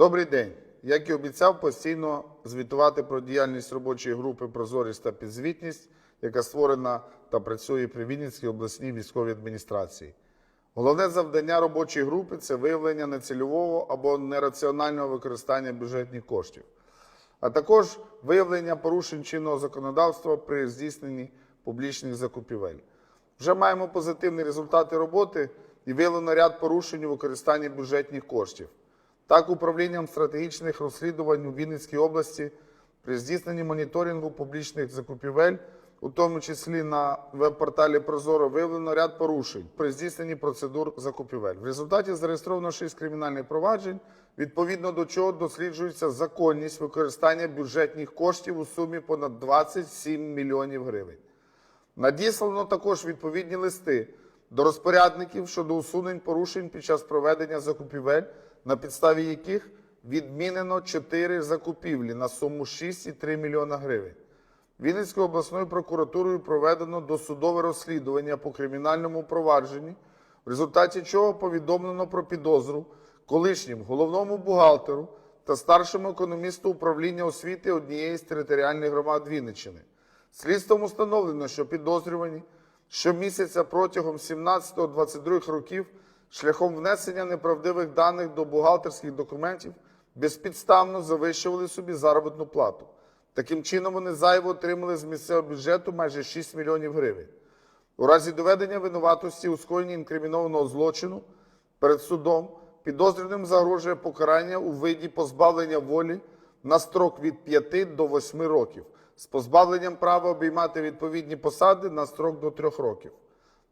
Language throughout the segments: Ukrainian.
Добрий день. Як і обіцяв, постійно звітувати про діяльність робочої групи Прозорість та підзвітність, яка створена та працює при Вінницькій обласній військовій адміністрації. Головне завдання робочої групи це виявлення нецільового або нераціонального використання бюджетних коштів, а також виявлення порушень чинного законодавства при здійсненні публічних закупівель. Вже маємо позитивні результати роботи і виявлено ряд порушень у використанні бюджетних коштів. Так, управлінням стратегічних розслідувань у Вінницькій області при здійсненні моніторингу публічних закупівель, у тому числі на веб-порталі Прозоро, виявлено ряд порушень при здійсненні процедур закупівель. В результаті зареєстровано 6 кримінальних проваджень, відповідно до чого досліджується законність використання бюджетних коштів у сумі понад 27 мільйонів гривень. Надіслано також відповідні листи до розпорядників щодо усунень порушень під час проведення закупівель, на підставі яких відмінено 4 закупівлі на суму 6,3 мільйона гривень. Вінницькою обласною прокуратурою проведено досудове розслідування по кримінальному провадженні, в результаті чого повідомлено про підозру колишнім головному бухгалтеру та старшому економісту управління освіти однієї з територіальних громад Вінниччини. Слідством установлено, що підозрювані щомісяця протягом 17-22 років шляхом внесення неправдивих даних до бухгалтерських документів безпідставно завищували собі заробітну плату. Таким чином вони зайво отримали з місцевого бюджету майже 6 мільйонів гривень. У разі доведення винуватості у скоєнні інкримінованого злочину перед судом підозрюваним загрожує покарання у виді позбавлення волі на строк від 5 до 8 років з позбавленням права обіймати відповідні посади на строк до 3 років.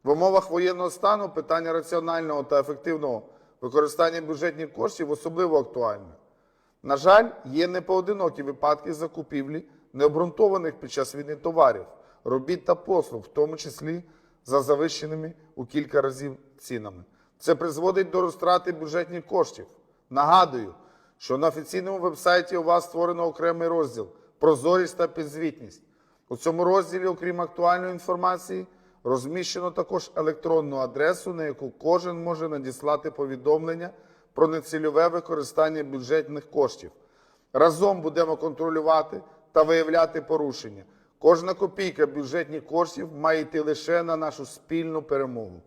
В умовах воєнного стану питання раціонального та ефективного використання бюджетних коштів особливо актуальне. На жаль, є непоодинокі випадки закупівлі необґрунтованих під час війни товарів, робіт та послуг, в тому числі за завищеними у кілька разів цінами. Це призводить до розтрати бюджетних коштів. Нагадую, що на офіційному вебсайті у вас створено окремий розділ Прозорість та підзвітність. У цьому розділі, окрім актуальної інформації, розміщено також електронну адресу, на яку кожен може надіслати повідомлення про нецільове використання бюджетних коштів. Разом будемо контролювати та виявляти порушення. Кожна копійка бюджетних коштів має йти лише на нашу спільну перемогу.